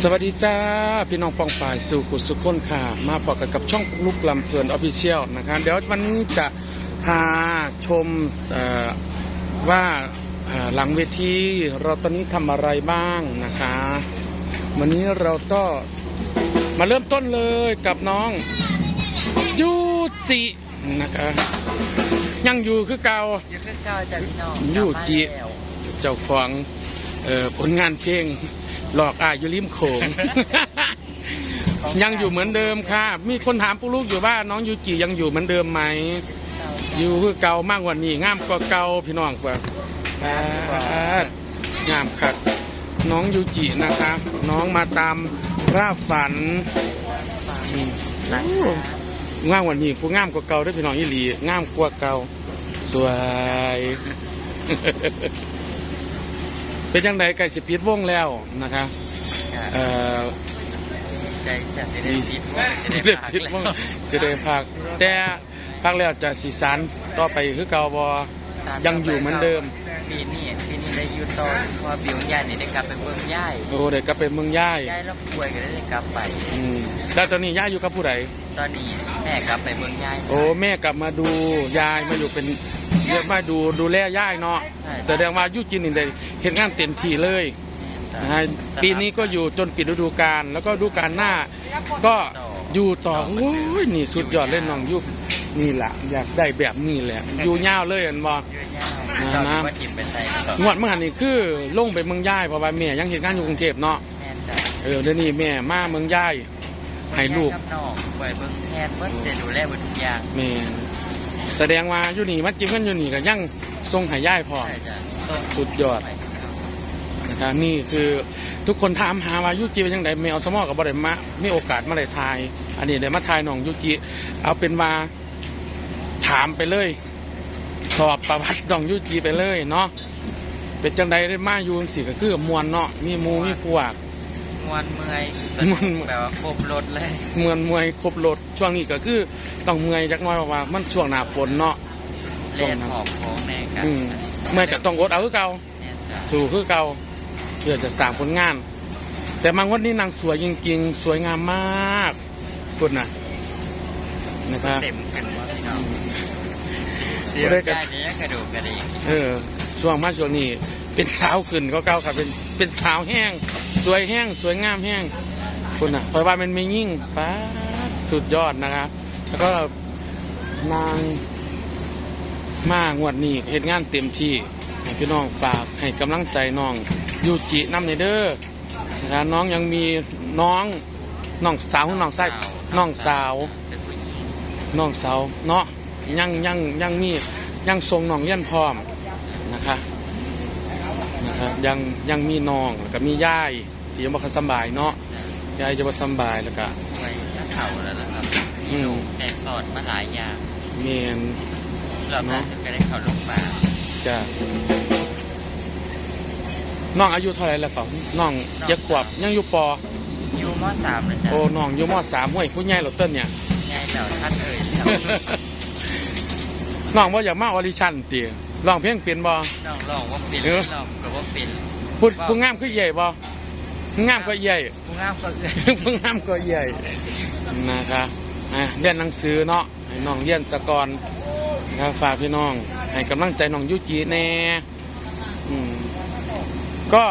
สวัสดีจ้า พี่น้องปองป่ายสู่กุสุขคนค่ะมาพบกันกับช่องลูกลำเพลินออฟฟิเชียลนะคะเดี๋ยววันนี้จะพาชมเอ่อว่าเอ่อหลังเวทีเราตอนนี้ทำอะไรบ้างนะคะ วันนี้เราก็มาเริ่มต้นเลยกับน้องยูจินะคะยังอยู่คือเก่ายูคือเก้าจ้ะพี่น้องยูจิกลับมาแล้วเจ้าของเอ่อผลงานเพลง หลอกอายอยู่ริมโขง ยังอยู่เหมือนเดิมค่ะ มีคนถามปุ๊ลูกอยู่ว่าน้องยูจิยังอยู่เหมือนเดิมไหม อยู่คือเก่ามากกว่านี้งามกว่าเก่าพี่น้องกว่าดงามครับ น้องยูจินะคะน้องมาตามราฝันอืมหลังโอ้งามกว่านี้ผู้งามกว่าเก่าเด้วยพี่น้องอีหลีงามกว่าเก่าสวย เป็นจังไดไก่สิปิดวงแล้วนะคะเอ่อใจจัดจะได้ปิดว่าจะได้ปิดวงจะได้พัก แต่พักแล้วจะสีสานต่อไปคือเก่าบอยังอยู่เหมือนเดิมปีนี้ปีนี้ได้อยูต่อเพราะว่าบิวย่ายนี่ได้กลับไปเมืองย่ายโอ้เด็กก็เป็นเมืองย่ายย่ายแล้วป่วยก็ได้กลับไปอืมแล้วตอนนี้ย่ายอยู่กับผู้ใดตอนนี้แม่กลับไปเมืองย่ายโอ้แม่กลับมาดูยายมาอยู่เป็น เยอะมาดูดูแลย่ายเนาะใช่แต่แสดงว่าอยุจินนี่ได้เห็นงานเต็มที่เลยนะฮะปีนี้ก็อยู่จนปิดฤดูกาลแล้วก็ฤดูกาลหน้า ก็อยู่ต่อโอ้ยนี่สุดยอดเลยน้องยุบนี่แหละอยากได้แบบนี้แหละ อยู่ยาวเลยเห็นบ่เยอะแยะนะตอนนี้ว่าทิมไปใส่ต่องวดเมื่อหันนี่คือลงไปเมืองย่ายเพราะว่าแม่ยังเห็นงานอยู่กรุงเทพเนาะแม่นจ้ะเออเดี๋ยวนี้แม่มาเมืองย่ายให้ลูกกับน้องป่วยเบิ่งแทนเพิ่นจะดูแลเบิ่งทุกอย่าง แม่ แสดงว่าอยู่นี่มาจิ้มกันอยู่นี่ก็ยังทรงใหายย่ายพอ ใช่จ้ะส่งสุดยอดไปนะครับนี่คือทุกคนถามหาว่ายุจิเป็นยังไงแมวสมอกับบริมามีโอกาสมาเลยทาย อันนี้เดี๋ยวมาทายน้องยุจิเอาเป็นว่าถามไปเลย สอบประวัติน้องยุจิไปเลยเนาะเป็นจังใดได้มาอยู่สิก็คือมวนเนาะมีหมูมีพวก มวนเมื่อยม่วนแบบว่าครบรถเลยมวนมวยครบรถช่วงนี้ก็คือต้องเมื่อยจักหน้อยเพราะว่ามันช่วงหน้าฝนเนาะเล่นหอบของในกันอืมเมื่อยก็ต้องอดเอาคือเก่า เนี่ยจ้ะสู่คือเก่าเพื่อจะสร้างผลงาน แต่บางวันนี้นางสวยจริงๆ สวยงามมากคุณนะนะครับ เต็มกันว่าพี่น้องเดี๋เดี๋ยยววได้ได้กันนี้กระดูกกระดิ่งเออช่วงมาช่วงนี้ เป็นสาวขึ้นก็เก่าครับเป็นเป็นสาวแห้ง สวยแห้ง สวยงามแห้งคุณน่ะเพราะว่ามันไม่ยิ่งป้าสุดยอดนะครับ แล้วก็นางมางวดนี้เหตุงานเต็มที่ให้พี่น้องฝากให้กำลังใจน้องยูจิน้ำในเด้อนะครับน้องยังมีน้องน้องสาวน้องไส้น้องสาวน้องสาวเนาะยังยังยังมียังทรงน้องเลี้ยนพร้อมนะคะ ยังยังมีน้องแล้วก็มีย่ายที่ยังบ่ค่อยสำบายเนาะยายจะบ่สำบายแล้วก็ไว้ถ้าเข่าแล้วนะครับอืมแต่สอดมาหลายอย่างเมนรอบหน้าจะไปได้เข่าลงป่าจะน้องอายุเท่าไหร่แล้วก็น้องเจ็ดขวบยังอยู่ปอยูมอสามเลยจ้ะโอ้น้องอยู่มสามห้วยผู้ใหญ่เหลอเต้นเนี่ยง่ายแล้วท่านเอ่ยแล้วน้องว่าอยากมาออดิชั่นตี ร้องเพลงเป็นบ่น้องลองว่าเป็นเออลองก็ว่าเป็นผู้ผู้งามคือใหญ่บ่ผู้งามก็ใหญ่ผู้งามก็เอ่ยเพิ่งน้ำก็ใหญ่นะคะอะเรียนหนังสือเนาะให้น้องเรียนสะกอนนะครับฝากพี่น้องให้กำลังใจน้องยุจีแน่อืมก็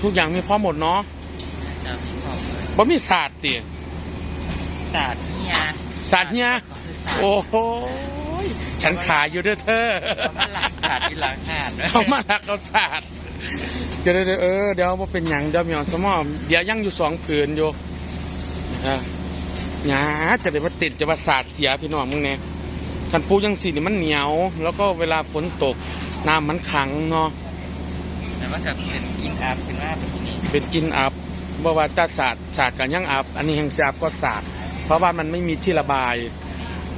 ทุกอย่างมีพร้อมหมดเนาะจะมีของเลยบ่มีศาสตร์ติศาสตร์เนี่ยศาสตร์เนี่ยโอ้โหย ฉันขายอยู่เด้อเธอเขามาหลักศาสตร์ที่หลังหาดด้วยเขามาลักเอาศาสตร์เดี๋ยวเดี๋ยวเออเดี๋ยวว่าเป็นหยังเดี๋ยวมีออนสมอมเดี๋ยวยังอยู่สองผืนอยู่นะครับหยาจะได้มาติดจะมาสาดเสียพี่น้องมึงเนี่ยคันปูจังสีนี่มันเหนียว แล้วก็เวลาฝนตกน้ำมันขังเนาะแต่ว่ากับเป็นกินอาบเป็นว่าแบบนี้เป็นกินอับบ่ว่าจะสาดสาดกันยังอับ อันนี้แห่งสาบก็สาดเพราะว่ามันไม่มีที่ระบาย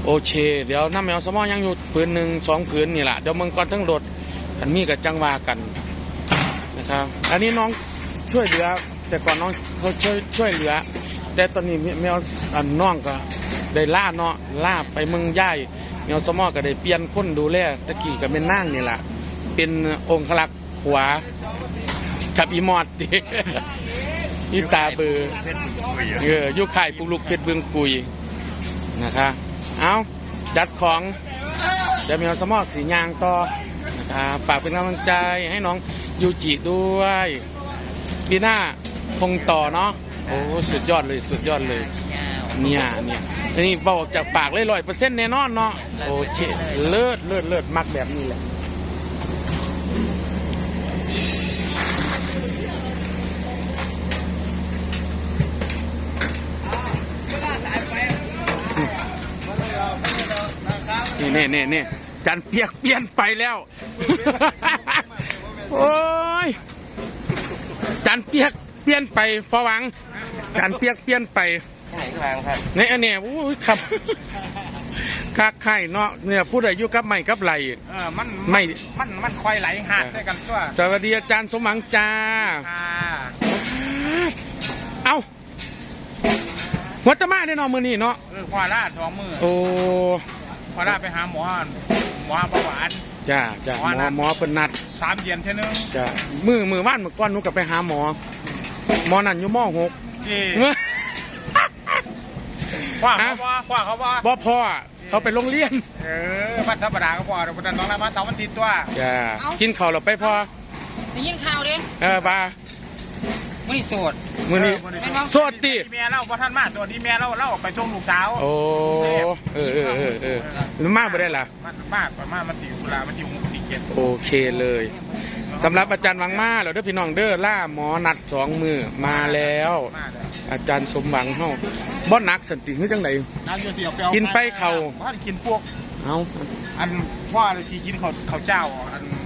โอเค เดี๋ยวน้ำแมวสมอยังอยู่ผืนหนึ่งสองผืนนี่แหละเดี๋ยวมึงก่อนทั้งรถอันมีกับจังวากันนะครับ อันนี้น้องช่วยเหลือ แต่ก่อนน้องเขาช่วยช่วยเหลือ แต่ตอนนี้แมวอันน้องก็ได้ล่าเนาะล่าไปเมืองย่ายแมวสมอก็ได้เปลี่ยนคนดูแลตะกี้ก็เป็นนั่งนี่แหละเป็นองคลักษ์ขวากับอีมอดดิอีตาเบือเพื่อนคุยเอออยุข่ายปุกลุกเพชรเบืองกุยนะคะ เอาจัดของจะมีเอาสมอกสียางต่อฝากเป็นกำลังใจให้น้องยูจิด้วยปีหน้าคงต่อเนาะโอ้สุดยอดเลยสุดยอดเลยเนี่ยเนี่ยนี่บอกจากปากเลยร้อยเปอร์เซ็นต์แน่นอนเนาะโอเคเลิศเลิศเลิศมักแบบนี้แหละ นี่นี่นี่นี่จันเปียกเปลี่ยนไปแล้ว โอ้ย จันเปียกเปลี่ยนไปพอหวัง จันเปียกเปลี่ยนไปใช่ครับครับในอันเนี้ยอู้ยครับคักไข่เนาะเนี่ยพูดอายุกับไม่กับไหลเออมันไม่มันมันคอยไหลหาดด้วยกันตัวสวัสดีอาจารย์สมหวังจ้าค่ะเอ้าหัวตะมาได้เนอมือนี่เนาะเออควาราดสองมือโอ้ ควาราดไปหาหมอหมอเบาหวาน จ้าจ้าหมว่าอนะหมอเป็นนัดสามเดือนเท่านึงจ้ามือมือว่านมือก้อนหนุกับไปหาหมอ หมอนั่นอยู่มหกที่เอ้ยคว้าเขาว่าคว้าเขาว่าบ่พ่อเขาไปโรงเรียน เออวันธรรมดาก็พอเดี๋ยววันนั้นน้องรับมาเสาร์วันอาทิตย์ตัวจ้ากินข้าวเราไปพอได้ยินข่าวเด้เออบ้า มื่อนี้โสด มือนี้เโสดติเมียเราพอท่านมาตัวนี้เมียเราเราออกไปส่งลูกสาวโอ้เออเออเออเออแล้วมากไปได้ล่ะมันมากกว่ามากมันติวเวลามันติวมุกติเกียรติโอเคเลยสำหรับอาจารย์วังมาเราเด้อพี่น้องเด้อล่าหมอนัดสองมือมาแล้วมากเลยอาจารย์สมหวังเฮาบ่หนักสันติคือจังไดน้ำโยเตียวเปรี้ยวกินไปเขาบ้านกินพวกเอาอันพ่อเลยที่กินเขาเขาวเจ้าอันเขา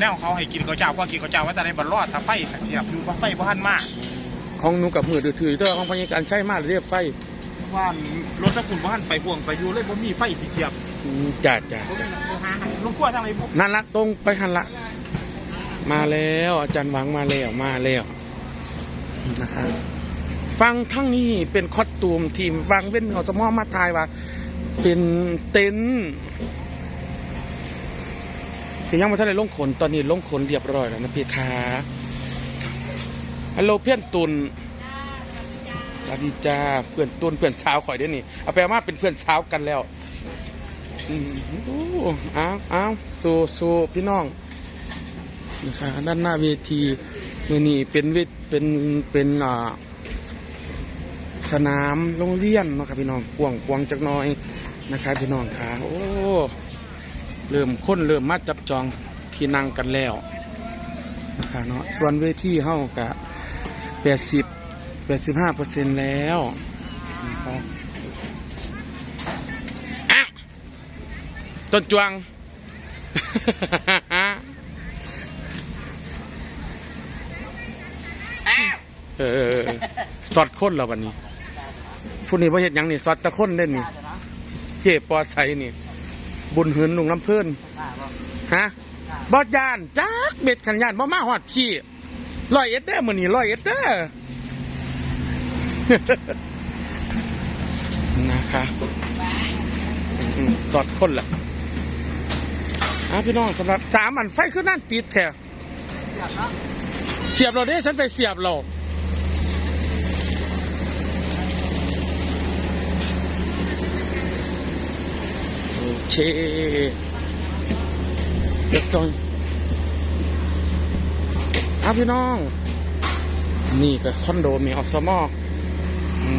แนวเขาให้กินเขาวเจ้าพ่อกินเขาวเจ้าว่าแต่ในบัรรอดถ้าไฟเสียบอยู่ว่าไฟบ่ทันมากของหนูกับมือถือๆตัวของพยาการใช้มาเรียบไฟว่ารถตะกุนบ่ทันไปพ่วงไปอยู่เลยบ่มีไฟที่เสียบอืมจ้าจ้าบ่มีโทรหาให้ลุงกลัวทางไหนบ่นั่นละตรงไปหันละ มาแล้วอาจารย์หวังมาแล้วมาแล้วนะครับฟังทั้งนี้เป็นคอสตูมทีมวางเว้นเอาสมอมาทายว่า เป็นเต็นท์ คือยังไม่ทันได้ลงขนตอนนี้ลงขนเรียบร้อยแล้วนะพี่ขาฮัลโหลเพื่อนตุนสวัสดีจ้าเพื่อนตุนเพื่อนสาวข่อยได้นี่เอาไปเอามาเป็นเพื่อนสาวกันแล้วอืมโอ้อ้าวอ้าวสู้สู้พี่น้องนะคะด้านหน้าเวทีมือนี่เป็นเวทเป็นเป็นอ่าสนามโรงเรียนนะครับพี่น้องกวงกวงจักหน้อยนะครับพี่น้องขาโอ้ เริ่มค้นเริ่มมาจับจองที่นั่งกันแล้วนะครับเนาะส่วนเวทีเฮากะแปดสิบแปดสิบห้าเปอร์เซ็นต์แล้วนะครับต้นจวง เออสอดค้นแล้ววันนี้ผู้นี้ว่าเห็นยังนี่สอดตะค้นเล่นนี่ เจ็บปอดใสนี่ บุญหืนลุงน้ำเพื่อนฮะบอดยานจักเบ็ดขันยานบ่มาหอดพี่ลอยเอ็ดเด้อมือนี่ลอยเอ็ดเด้อนะคะอืมสอดค้นละอะพี่น้องสำหรับสามอันไฟคือนั่นติดแท้เสียบเราได้ฉันไปเสียบเรา เคเดี๋ยอนเอาพี่น้อง นี่ก็คอนโดมีออฟสมอ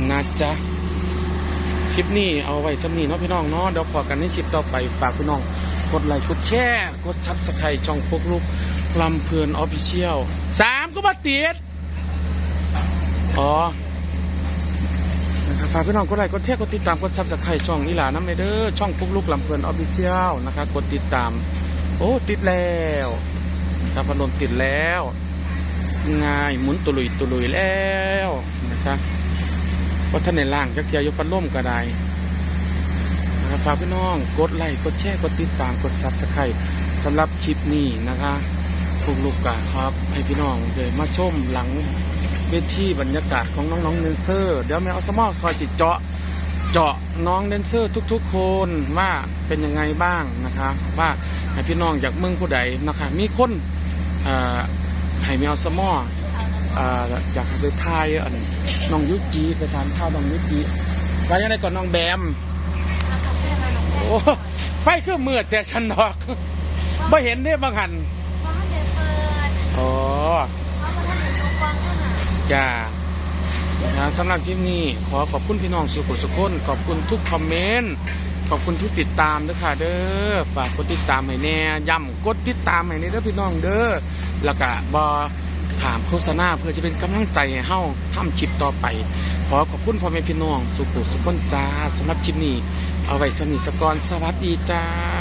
นะจ๊ะคลิปนี้เอาไว้สำนีเนาะพี่น้องเนาะเดี๋ยวพอกันในคลิปต่อไปฝากพี่น้อง กดไลค์กดแชร์กดซับสไครต์ช่องพวกลูกลำเพลินออฟฟิเชียลสามก็มาติดอ๋อ นะครับฝากพี่น้องกดไลค์กดแชร์กดติดตามกดซับสไครต์ช่องอีหลาน้ำเมเดอร์ช่องปุ๊กลุกลำเพลินออฟฟิเชียลนะครับกดติดตาม โอ้ติดแล้วครับพนมติดแล้วง่ายหมุนตุลุยตุลุยแล้วนะครับว่าท่านในล่างจักเทียยกพัดล่มก็ได้นะครับฝากพี่น้องกดไลค์กดแชร์กดติดตามกดซับสไครต์สำหรับคลิปนี้นะคะปุ๊กลุกกะครับ ให้พี่น้องเลยมาชมหลัง เวทีบรรยากาศของน้องๆเดนเซอร์เดี๋ยวแมวสมอลซอยจิตเจาะเจาะน้องเดนเซอร์ทุก ๆ คนว่าเป็นยังไงบ้างนะคะว่าให้พี่น้องอยากเมืองผู้ใดนะคะมีคนเอ่อให้แมวสมอลอ่าอยากให้ไปทายอันน้องยุจีไปทานข้าวน้องยุจีว่ายังไงก่อนน้องแบมโอ้ไฟคือมืดแต่ฉันดอกไม่เห็นเนี่ยบางหันเพราะท่านเดเปิดอ๋อ จ้านะสำหรับคลิปนี้ขอขอบคุณพี่น้องสุขุสุขคนขอบคุณทุกคอมเมนต์ขอบคุณทุกติดตามด้วยค่ะเด้อฝากกดติดตามให้แน่ย้ำกดติดตามให้แน่เด้อพี่น้องเด้อแล้วก็บอถามโฆษณาเพื่อจะเป็นกำลังใจให้เฮาทำชิปต่อไป ขอขอบคุณพ่อแม่พี่น้องสุขุสุขคนจ้าสำหรับคลิปนี้ เอาไว้สนิทสกอนสวัสดีจ้า